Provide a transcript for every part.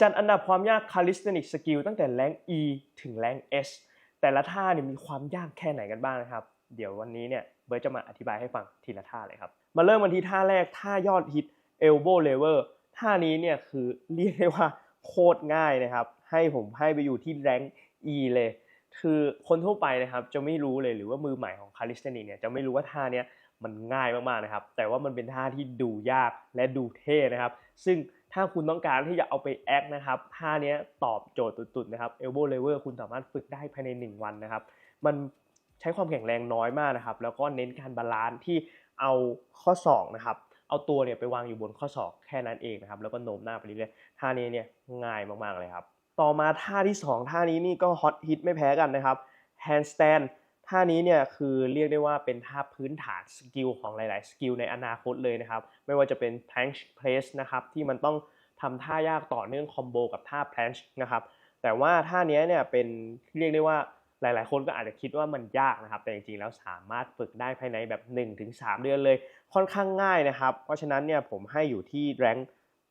จัดอันดับความยาก calisthenics skill ตั้งแต่แรง E ถึงแรง S แต่ละท่าเนี่ยมีความยากแค่ไหนกันบ้างนะครับ เดี๋ยววันนี้เนี่ยเบิร์จะมาอธิบายให้ฟังทีละท่าเลยครับ มาเริ่มกันที่ท่าแรกท่ายอดฮิต elbow lever ท่านี้เนี่ยคือเรียกได้ว่าโคตรง่ายนะครับ ให้ผมให้ไปอยู่ที่แรง E เลย คือคนทั่วไปนะครับจะไม่รู้เลยหรือว่ามือใหม่ของ calisthenic เนี่ยจะไม่รู้ว่าท่าเนี้ยมันง่ายมากๆนะครับ แต่ว่ามันเป็นท่าที่ดูยากและดูเท่นะครับ ซึ่ง ถ้าคุณต้องการที่จะเอาไปแอคนะครับท่านี้ตอบโจทย์ตุดๆนะครับ elbow lever คุณสามารถฝึกได้ภายใน 1 วันนะครับ มันใช้ความแข็งแรงน้อยมากนะครับ แล้วก็เน้นการบาลานซ์ที่เอาข้อศอกนะครับ เอาตัวเนี่ยไปวางอยู่บนข้อศอกแค่นั้นเองนะครับ แล้วก็โน้มหน้าไปเรื่อยๆท่านี้เนี่ยง่ายมากๆเลยครับ ต่อมาท่าที่ 2 ท่านี้นี่ก็ฮอตฮิตไม่แพ้กันนะครับ handstand ท่านี้เนี่ยคือเรียกได้ว่าเป็นท่าพื้นฐานสกิลของหลาย ๆ สกิลในอนาคตเลยนะครับ ไม่ว่าจะเป็น plank press นะครับที่มันต้องทำท่ายากต่อเนื่องคอมโบกับท่า plank นะครับแต่ว่าท่านี้เนี่ยเป็นเรียกได้ว่าหลาย ๆ คนก็อาจจะคิดว่ามันยากนะครับ แต่จริง ๆ แล้วสามารถฝึกได้ภายในแบบ 1-3 เดือนเลย ค่อนข้างง่ายนะครับ เพราะฉะนั้นเนี่ยผมให้อยู่ที่แรง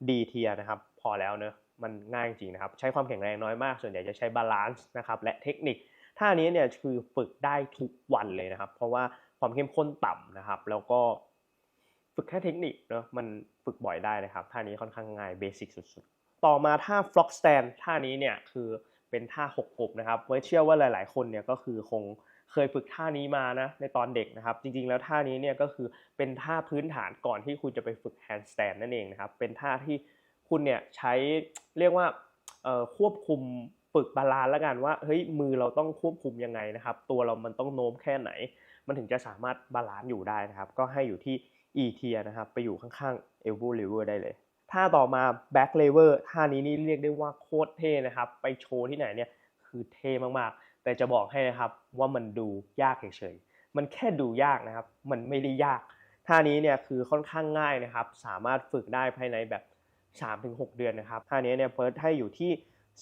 ดีเทียนะครับ พอแล้วเนอะมันง่ายจริงๆนะครับ ใช้ความแข็งแรงน้อยมาก ส่วนใหญ่จะใช้บาลานซ์นะครับ และเทคนิค ท่านี้เนี่ยคือฝึกได้ทุกวันเลยนะครับ เพราะว่าความเข้มข้นต่ำนะครับ แล้วก็ฝึกแค่เทคนิคเนอะมันฝึกบ่อยได้นะครับ ท่านี้ค่อนข้างง่ายเบสิกสุดๆ ต่อมาท่า flock stand ท่านี้เนี่ยคือเป็นท่าหกกบนะครับไว้เชื่อว่าหลาย ๆ คนเนี่ยก็คือคงเคยฝึกท่านี้มานะในตอนเด็กนะครับ จริงๆแล้วท่านี้เนี่ยก็คือเป็นท่าพื้นฐานก่อนที่คุณจะไปฝึก handstand นั่นเองนะครับ เป็นท่าที่คุณเนี่ยใช้เรียกว่าควบคุม ฝึกบาลานซ์แล้วกันว่าเฮ้ยมือเราต้องควบคุมยังไงนะครับ ตัวเรามันต้องโน้มแค่ไหน มันถึงจะสามารถบาลานซ์อยู่ได้นะครับ ก็ให้อยู่ที่ E tier นะครับ ไปอยู่ข้างๆ elbow lever ได้เลยท่าต่อมา back lever ท่านี้นี่เรียกได้ว่าโคตรเท่นะครับ ไปโชว์ที่ไหนเนี่ยคือเท่มากๆ แต่จะบอกให้นะครับว่ามันดูยากเฉยๆ มันแค่ดูยากนะครับ มันไม่ได้ยาก ท่านี้เนี่ยคือค่อนข้างง่ายนะครับ สามารถฝึกได้ภายในแบบ 3-6 เดือนนะครับ ท่านี้เนี่ยเฟิร์สให้อยู่ที่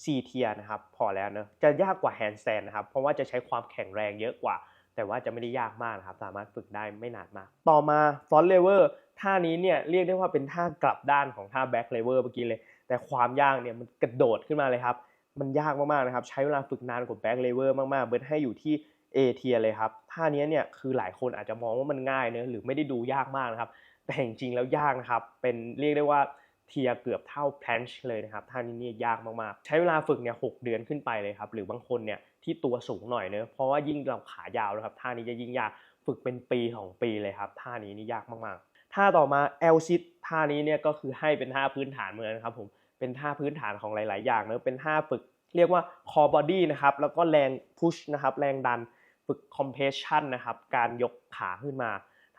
C tier นะครับพอแล้วเนอะจะยากกว่า handstand นะครับเพราะว่าจะใช้ความแข็งแรงเยอะกว่า แต่ว่าจะไม่ได้ยากมากนะครับสามารถฝึกได้ไม่นานมาก ต่อมา front lever ท่านี้เนี่ยเรียกได้ว่าเป็นท่ากลับด้านของท่า back lever เมื่อกี้เลย แต่ความยากเนี่ยมันกระโดดขึ้นมาเลยครับมันยากมากๆนะครับใช้เวลาฝึกนานกว่า back lever มากๆ เบิร์ดให้อยู่ที่ A tier เลยครับท่านี้เนี่ยคือหลายคนอาจจะมองว่ามันง่ายเนอะหรือไม่ได้ดูยากมากนะครับแต่จริงๆแล้วยากนะครับเป็นเรียกได้ว่า เทียเกือบเท่า planche เลยนะครับท่านี้เนี่ยยากมากๆ ใช้เวลาฝึกเนี่ยหเดือนขึ้นไปเลยครับ หรือบางคนเนี่ยที่ตัวสูงหน่อยเนอะเพราะว่ายิ่งเราขายาวนะครับท่านี้จะยิ่งยากฝึกเป็นปีของปีเลยครับท่านี้นี่ยากมากๆท่าต่อมา L sit ท่านี้เนี่ยก็คือให้เป็นท่าพื้นฐานเหมือนครับผมเป็นท่าพื้นฐานของหลาย ๆ อย่างเนอะเป็นท่าฝึกเรียกว่า core body นะครับแล้วก็แรง push นะครับแรงดันฝึก compression นะครับการยกขาขึ้นมา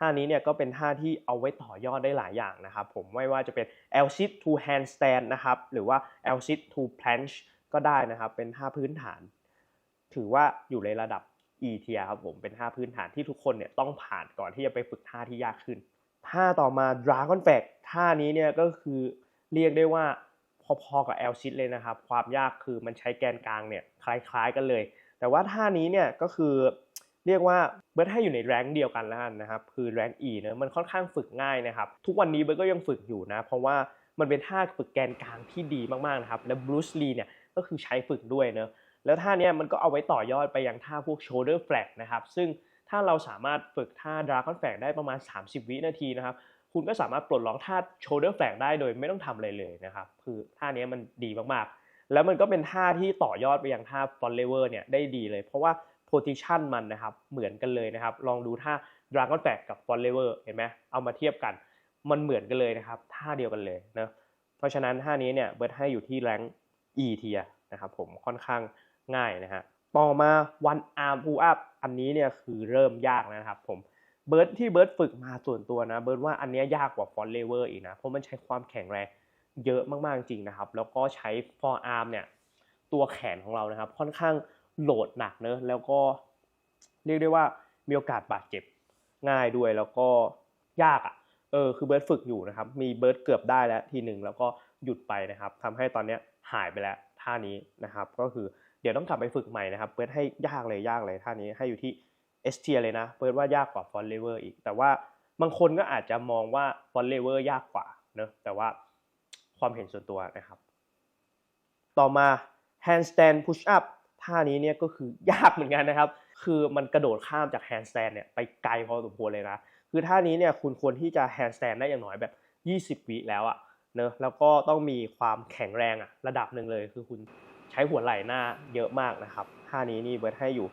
ท่านี้เนี่ยก็เป็นท่าที่เอาไว้ต่อยอดได้หลายอย่างนะครับผมไม่ว่าจะเป็น L sit to handstand นะครับหรือว่า L sit to planche ก็ได้นะครับเป็นท่าพื้นฐาน ถือว่าอยู่ในระดับ E tier ครับผมเป็นท่าพื้นฐานที่ทุกคนเนี่ยต้องผ่านก่อนที่จะไปฝึกท่าที่ยากขึ้นท่าต่อมา Dragon Flag ท่านี้เนี่ยก็คือเรียกได้ว่าพอๆกับ L sit เลยนะครับ ความยากคือมันใช้แกนกลางเนี่ยคล้ายๆกันเลย แต่ว่าท่านี้เนี่ยก็คือ เรียกว่าเบิร์ดให้อยู่ในแรงเดียวกันแล้วกันนะครับคือแรง E เนะมันค่อนข้างฝึกง่ายนะครับทุกวันนี้เบิร์ดก็ยังฝึกอยู่นะ เพราะว่ามันเป็นท่าฝึกแกนกลางที่ดีมากๆนะครับและบรูซลีเนี่ยก็คือใช้ฝึกด้วยเนะแล้วท่านี้มันก็เอาไว้ต่อยอดไปยังท่าพวก shoulder flag นะครับซึ่งถ้าเราสามารถฝึกท่า dragon flag ได้ประมาณ 30 วินาทีนะครับคุณก็สามารถปลดล็อกท่า shoulder flag ได้โดยไม่ต้องทำอะไรเลยนะครับคือท่านี้มันดีมากๆ แล้วมันก็เป็นท่าที่ต่อยอดไปยังท่า front lever เนี่ยได้ดีเลย เพราะว่า position มันนะครับเหมือนกันเลยนะครับ ลองดูท่า dragon flag กับ front lever เห็นไหมเอามาเทียบกัน มันเหมือนกันเลยนะครับท่าเดียวกันเลยนะเพราะฉะนั้นท่านี้เนี่ยเบิร์ดให้อยู่ที่แรง E tier นะครับผมค่อนข้างง่ายนะฮะต่อมา one arm pull up อันนี้เนี่ยคือเริ่มยากนะครับผมเบิร์ดที่เบิร์ดฝึกมาส่วนตัวนะเบิร์ดว่าอันนี้ยากกว่า front lever อีกนะเพราะมันใช้ความแข็งแรงเยอะมากๆจริงนะครับ แล้วก็ใช้ forearm เนี่ยตัวแขนของเรานะครับ ค่อนข้าง โหลดหนักเนอะแล้วก็เรียกได้ว่ามีโอกาสบาดเจ็บง่ายด้วยแล้วก็ยากอะ่ะเออคือเบิร์ดฝึกอยู่นะครับ มีเบิร์ดเกือบได้แล้วทีหนึ่งแล้วก็หยุดไปนะครับทำให้ตอนนี้หายไปแล้วท่านี้นะครับ ก็คือเดี๋ยวต้องกลับไปฝึกใหม่นะครับเปิดให้ยากเลยยากเลยท่านี้ให้อยู่ที่ S tier เลยนะเปิดว่ายากกว่า front lever อีก แต่ว่าบางคนก็อาจจะมองว่า front lever ยากกว่าเนอะแต่ว่าความเห็นส่วนตัวนะครับ ต่อมา handstand push up ท่านี้เนี่ยก็คือยากเหมือนกันนะครับ คือมันกระโดดข้ามจาก handstand เนี่ยไปไกลพอสมควรเลยนะ คือท่านี้เนี่ยคุณควรที่จะ handstand ได้อย่างน้อยแบบ 20 วิแล้วอะเนอะแล้วก็ต้องมีความแข็งแรงอะระดับหนึ่งเลย คือคุณใช้หัวไหล่หน้าเยอะมากนะครับ ท่านี้นี่เบิร์ดให้อยู่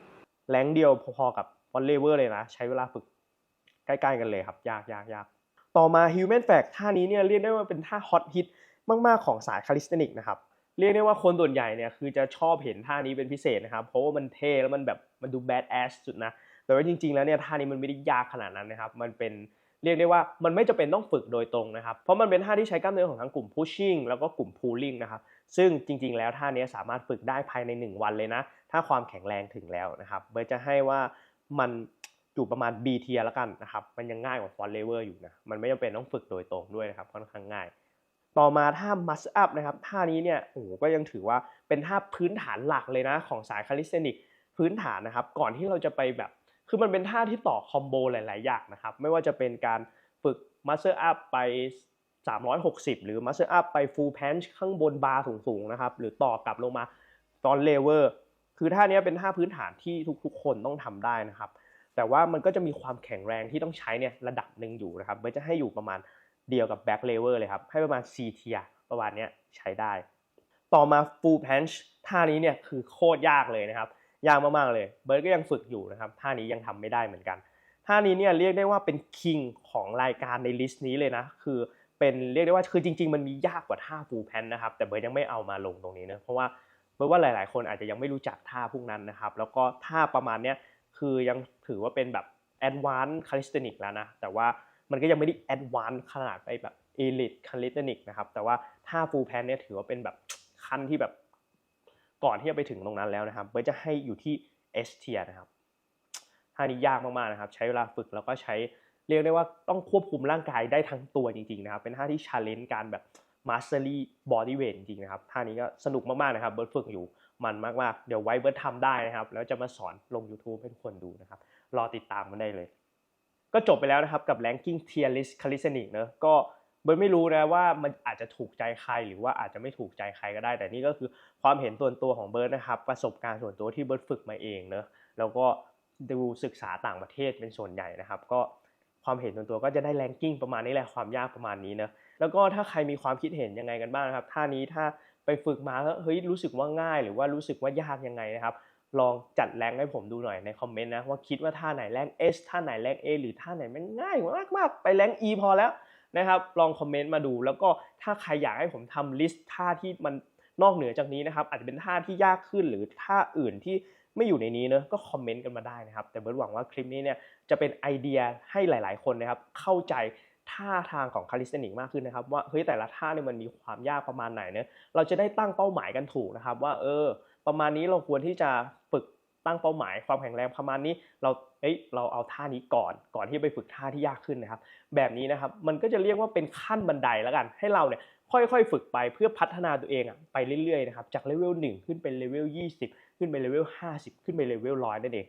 แรงเดียวพอๆกับวอลเลเวอร์เลยนะ ใช้เวลาฝึกใกล้ๆกันเลยครับ ยากยากยากต่อมา human flag ท่านี้เนี่ยเรียกได้ว่าเป็นท่าฮอตฮิตมากๆของสายคาลิสเทนิกนะครับ เรียกได้ว่าคนส่วนใหญ่เนี่ยคือจะชอบเห็นท่านี้เป็นพิเศษนะครับ เพราะว่ามันเท่แล้วมันแบบมันดูแบดแอสสุดนะ แต่ว่าจริง ๆ แล้วเนี่ยท่านี้มันไม่ได้ยากขนาดนั้นนะครับ มันเป็นเรียกได้ว่ามันไม่จำเป็นต้องฝึกโดยตรงนะครับ เพราะมันเป็นท่าที่ใช้กล้ามเนื้อของทั้งกลุ่ม pushing แล้วก็กลุ่ม pulling นะครับ ซึ่งจริง ๆ แล้วท่านี้สามารถฝึกได้ภายใน 1 วันเลยนะ ถ้าความแข็งแรงถึงแล้วนะครับ เบอร์จะให้ว่ามันอยู่ประมาณ B เทียแล้วกันนะครับ มันยังง่ายกว่า front lever อยู่นะ มันไม่จำเป็นต้องฝึกโดยตรงด้วยนะครับ ค่อนข้างง่าย ต่อมาท่า m u s อ up นะครับ ท่านี้เนี่ยโอ้ก็ยังถือว่าเป็นท่าพื้นฐานหลักเลยนะของสายคาลิสเทนิกพื้นฐานนะครับ ก่อนที่เราจะไปแบบ คือมันเป็นท่าที่ต่อคอมโบหลาย ๆ อย่างนะครับ ไม่ว่าจะเป็นการฝึก muscle up ไป 360 หรือ muscle up ไป full planche ข้างบนบาร์สูง ๆ นะครับ หรือต่อกลับลงมา front lever คือท่านี้เป็นท่าพื้นฐานที่ทุก ๆ คนต้องทำได้นะครับ แต่ว่ามันก็จะมีความแข็งแรงที่ต้องใช้เนี่ยระดับหนึ่งอยู่นะครับเบอร์จะให้อยู่ประมาณ เดียวกับ back lever เลยครับ ให้ประมาณ C tier ประมาณนี้ใช้ได้ ต่อมา full punch ท่านี้เนี่ยคือโคตรยากเลยนะครับ ยากมากๆเลย เบิร์ดก็ยังฝึกอยู่นะครับ ท่านี้ยังทำไม่ได้เหมือนกัน ท่านี้เนี่ยเรียกได้ว่าเป็นคิงของรายการในลิสต์นี้เลยนะ คือเป็นเรียกได้ว่าคือจริง ๆ มันมียากกว่าท่า full punch นะครับ แต่เบิร์ดยังไม่เอามาลงตรงนี้นะเพราะว่าเบิร์ดว่าหลาย ๆ คนอาจจะยังไม่รู้จักท่าพวกนั้นนะครับ แล้วก็ท่าประมาณเนี้ยคือยังถือว่าเป็นแบบ advanced calisthenics แล้วนะ แต่ว่า มันก็ยังไม่ได้ advanced ขนาดไปแบบ elite calisthenics นะครับ แต่ว่าท่า full planche เนี่ยถือว่าเป็นแบบขั้นที่แบบก่อนที่จะไปถึงตรงนั้นแล้วนะครับเบิร์จะให้อยู่ที่ S tier นะครับท่านี้ยากมากๆนะครับ ใช้เวลาฝึกแล้วก็ใช้เรียกได้ว่าต้องควบคุมร่างกายได้ทั้งตัวจริงๆนะครับ เป็นท่าที่ challenge การแบบ mastery body weight จริงๆนะครับท่านี้ก็สนุกมากๆนะครับเบิร์ดฝึกอยู่มันมากๆ เดี๋ยวไว้เบิร์ดทำได้นะครับ แล้วจะมาสอนลง YouTube ให้ทุกคนดูนะครับ รอติดตามมันได้เลย ก็จบไปแล้วนะครับกับ ranking tier list c a l i s t h e n i c เนอะก็เบิร์ดไม่รู้นะว่ามันอาจจะถูกใจใครหรือว่าอาจจะไม่ถูกใจใครก็ได้ แต่นี่ก็คือความเห็นส่วนตัวของเบิร์ดนะครับประสบการณ์ส่วนตัวที่เบิร์ดฝึกมาเองเนอะแล้วก็ดูศึกษาต่างประเทศเป็นส่วนใหญ่นะครับ ก็ความเห็นส่วนตัวก็จะได้ ranking ประมาณนี้แหละความยากประมาณนี้เนะแล้วก็ถ้าใครมีความคิดเห็นยังไงกันบ้างนะครับท่านี้ถ้าไปฝึกมาแล้วเฮ้ยรู้สึกว่าง่าย หรือว่ารู้สึกว่ายากยังไงนะครับ ลองจัดแรงให้ผมดูหน่อยในคอมเมนต์นะว่าคิดว่าท่าไหนแรง S ท่าไหนแรง A หรือท่าไหนมันง่ายมากมากๆไปแรง E พอแล้วนะครับลองคอมเมนต์มาดู แล้วก็ถ้าใครอยากให้ผมทำลิสต์ท่าที่มันนอกเหนือจากนี้นะครับอาจจะเป็นท่าที่ยากขึ้นหรือท่าอื่นที่ไม่อยู่ในนี้เนอะก็คอมเมนต์กันมาได้นะครับ แต่เบิร์ดหวังว่าคลิปนี้เนี่ยจะเป็นไอเดียให้หลาย ๆ คนนะครับเข้าใจท่าทางของคาลิสเทนิกมากขึ้นนะครับว่าเฮ้ยแต่ละท่าเนี่ยมันมีความยากประมาณไหนเนอะเราจะได้ตั้งเป้าหมายกันถูกนะครับว่าเออ ประมาณนี้เราควรที่จะฝึกตั้งเป้าหมาย ความแข็งแรงประมาณนี้เราเอ้ยเราเอาท่านี้ก่อนก่อนที่ไปฝึกท่าที่ยากขึ้นนะครับ แบบนี้นะครับมันก็จะเรียกว่าเป็นขั้นบันไดแล้วกัน ให้เราเนี่ยค่อยๆ ฝึกไปเพื่อพัฒนาตัวเองอะไปเรื่อยๆนะครับจากเลเวล1ขึ้นเป็นเลเวล20 ขึ้นไปเลเวล50 ขึ้นไปเลเวล100นั่นเอง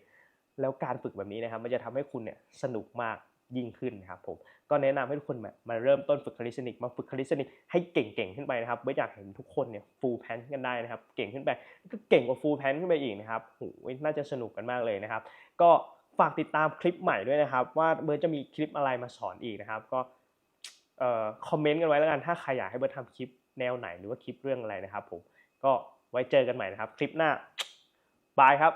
แล้วการฝึกแบบนี้นะครับมันจะทำให้คุณเนี่ยสนุกมากยิ่งขึ้นนะครับผม ก็แนะนำให้ทุกคนมาเริ่มต้นฝึกคาลิสติกมาฝึกคาลิสติกให้เก่งๆขึ้นไปนะครับไม่อยากเห็นทุกคนเนี่ยฟูลแพนกันได้นะครับ เก่งขึ้นไปก็เก่งกว่าฟูลแพนขึ้นไปอีกนะครับโหน่าจะสนุกกันมากเลยนะครับ ก็ฝากติดตามคลิปใหม่ด้วยนะครับ ว่าเบิร์ดจะมีคลิปอะไรมาสอนอีกนะครับ ก็เอ่อคอมเมนต์กันไว้แล้วกันถ้าใครอยากให้เบิร์ดทำคลิปแนวไหนหรือว่าคลิปเรื่องอะไรนะครับ ผมก็ไว้เจอกันใหม่นะครับ คลิปหน้าบายครับ